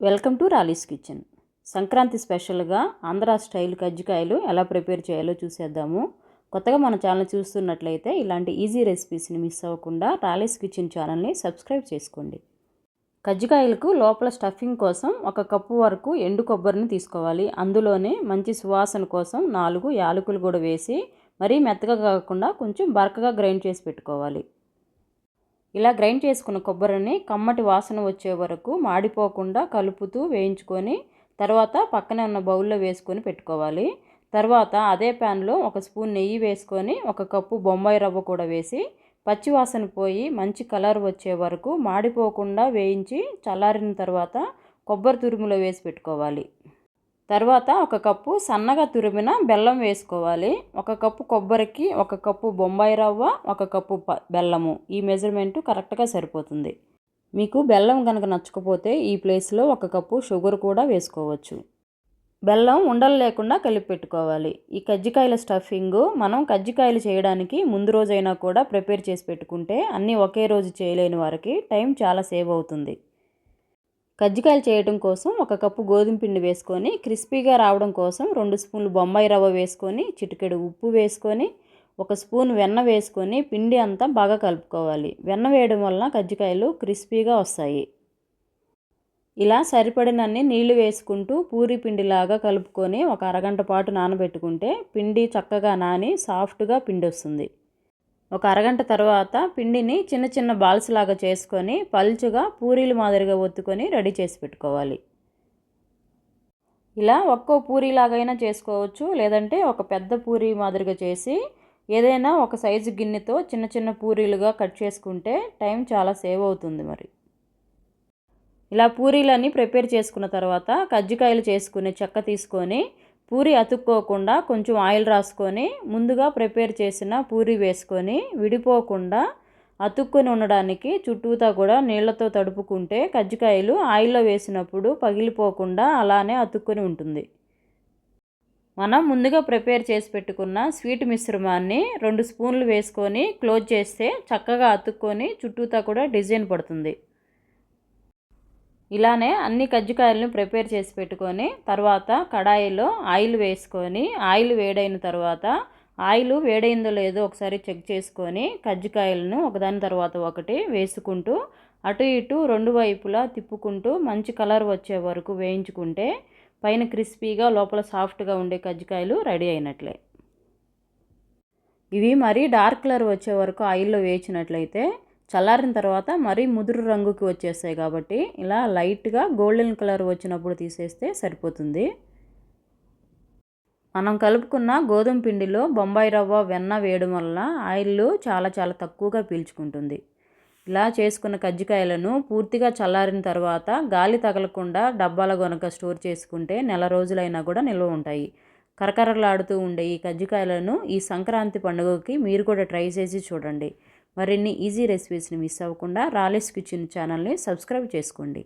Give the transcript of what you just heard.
Welcome to రాలీస్ kitchen. Sankranti స్పెషల్గా Andhra style కజ్జికాయలు ఎలా ప్రిపేర్ చేయాలో చూసేద్దాము. కొత్తగా మన ఛానల్ చూస్తున్నట్లయితే ఇలాంటి ఈజీ రెసిపీస్ని మిస్ అవ్వకుండా రాలీస్ కిచెన్ ఛానల్ని సబ్స్క్రైబ్ చేసుకోండి. కజ్జికాయలకు లోపల స్టఫింగ్ కోసం ఒక కప్పు వరకు ఎండు కొబ్బరిని తీసుకోవాలి. అందులోనే మంచి సువాసన కోసం నాలుగు యాలకులు కూడా వేసి మరీ మెత్తగా కాకుండా కొంచెం బరకగా గ్రైండ్ చేసి పెట్టుకోవాలి. ఇలా గ్రైండ్ చేసుకున్న కొబ్బరిని కమ్మటి వాసన వచ్చే వరకు మాడిపోకుండా కలుపుతూ వేయించుకొని తర్వాత పక్కనే ఉన్న బౌల్లో వేసుకొని పెట్టుకోవాలి. తర్వాత అదే ప్యాన్లో ఒక స్పూన్ నెయ్యి వేసుకొని ఒక కప్పు బొంబాయి రవ్వ కూడా వేసి పచ్చివాసన పోయి మంచి కలర్ వచ్చే వరకు మాడిపోకుండా వేయించి చల్లారిన తర్వాత కొబ్బరి తురుములో వేసి పెట్టుకోవాలి. తర్వాత ఒక కప్పు సన్నగా తురిమిన బెల్లం వేసుకోవాలి. ఒక కప్పు కొబ్బరికి ఒక కప్పు బొంబాయి రవ్వ ఒక కప్పు బెల్లము. ఈ మెజర్మెంట్ కరెక్ట్గా సరిపోతుంది. మీకు బెల్లం కనుక నచ్చకపోతే ఈ ప్లేస్లో ఒక కప్పు షుగర్ కూడా వేసుకోవచ్చు. బెల్లం ఉండలు లేకుండా కలిపి పెట్టుకోవాలి. ఈ కజ్జికాయల స్టఫింగ్ మనం కజ్జికాయలు చేయడానికి ముందు రోజైనా కూడా ప్రిపేర్ చేసి పెట్టుకుంటే అన్నీ ఒకే రోజు చేయలేని వారికి టైం చాలా సేవ్ అవుతుంది. కజ్జికాయలు చేయడం కోసం ఒక కప్పు గోధుమ పిండి వేసుకొని క్రిస్పీగా రావడం కోసం రెండు స్పూన్లు బొంబాయి రవ్వ వేసుకొని చిటికెడు ఉప్పు వేసుకొని ఒక స్పూన్ వెన్న వేసుకొని పిండి అంతా బాగా కలుపుకోవాలి. వెన్న వేయడం వలన కజ్జికాయలు క్రిస్పీగా వస్తాయి. ఇలా సరిపడినన్ని నీళ్ళు వేసుకుంటూ పూరి పిండిలాగా కలుపుకొని ఒక అరగంట పాటు నానబెట్టుకుంటే పిండి చక్కగా నాని సాఫ్ట్గా పిండి వస్తుంది ఒక అరగంట తర్వాత పిండిని చిన్న చిన్న బాల్స్ లాగా చేసుకొని పల్చుగా పూరీలు మాదిరిగా ఒత్తుకొని రెడీ చేసి పెట్టుకోవాలి. ఇలా ఒక్కో పూరీలాగైనా చేసుకోవచ్చు లేదంటే ఒక పెద్ద పూరీ మాదిరిగా చేసి ఏదైనా ఒక సైజు గిన్నెతో చిన్న చిన్న పూరీలుగా కట్ చేసుకుంటే టైం చాలా సేవ్ అవుతుంది మరి. ఇలా పూరీలన్నీ ప్రిపేర్ చేసుకున్న తర్వాత కజ్జికాయలు చేసుకునే చెక్క తీసుకొని పూరి అతుక్కోకుండా కొంచెం ఆయిల్ రాసుకొని ముందుగా ప్రిపేర్ చేసిన పూరి వేసుకొని విడిపోకుండా అతుక్కొని ఉండడానికి చుట్టూతా కూడా నీళ్ళతో తడుపుకుంటే కజ్జికాయలు ఆయిల్లో వేసినప్పుడు పగిలిపోకుండా అలానే అతుక్కొని ఉంటుంది. మనం ముందుగా ప్రిపేర్ చేసి పెట్టుకున్న స్వీట్ మిశ్రమాన్ని రెండు స్పూన్లు వేసుకొని క్లోజ్ చేస్తే చక్కగా అతుక్కొని చుట్టూతా కూడా డిజైన్ పడుతుంది. ఇలానే అన్ని కజ్జికాయలను ప్రిపేర్ చేసి పెట్టుకొని తర్వాత కడాయిలో ఆయిల్ వేసుకొని ఆయిల్ వేడైన తర్వాత ఆయిల్ వేడైందో లేదో ఒకసారి చెక్ చేసుకొని కజ్జికాయలను ఒకదాని తర్వాత ఒకటి వేసుకుంటూ అటు ఇటు రెండు వైపులా తిప్పుకుంటూ మంచి కలర్ వచ్చే వరకు వేయించుకుంటే పైన క్రిస్పీగా లోపల సాఫ్ట్గా ఉండే కజ్జికాయలు రెడీ అయినట్లే. ఇవి మరీ డార్క్ కలర్ వచ్చే వరకు ఆయిల్లో వేయించినట్లయితే చల్లారిన తర్వాత మరీ ముదురు రంగుకి వచ్చేస్తాయి కాబట్టి ఇలా లైట్గా గోల్డెన్ కలర్ వచ్చినప్పుడు తీసేస్తే సరిపోతుంది. మనం కలుపుకున్న గోధుమ పిండిలో బొంబాయి రవ్వ వెన్న వేయడం వల్ల ఆయిల్ చాలా చాలా తక్కువగా పీల్చుకుంటుంది. ఇలా చేసుకున్న కజ్జికాయలను పూర్తిగా చల్లారిన తర్వాత గాలి తగలకుండా డబ్బాల గొనక స్టోర్ చేసుకుంటే నెల రోజులైనా కూడా నిల్వ ఉంటాయి. కరకరలాడుతూ ఉండే ఈ కజ్జికాయలను ఈ సంక్రాంతి పండుగకి మీరు కూడా ట్రై చేసి చూడండి. మరిన్ని ఈజీ రెసిపీస్ని మిస్ అవ్వకుండా రాలేస్ కిచెన్ ఛానల్ని సబ్స్క్రైబ్ చేసుకోండి.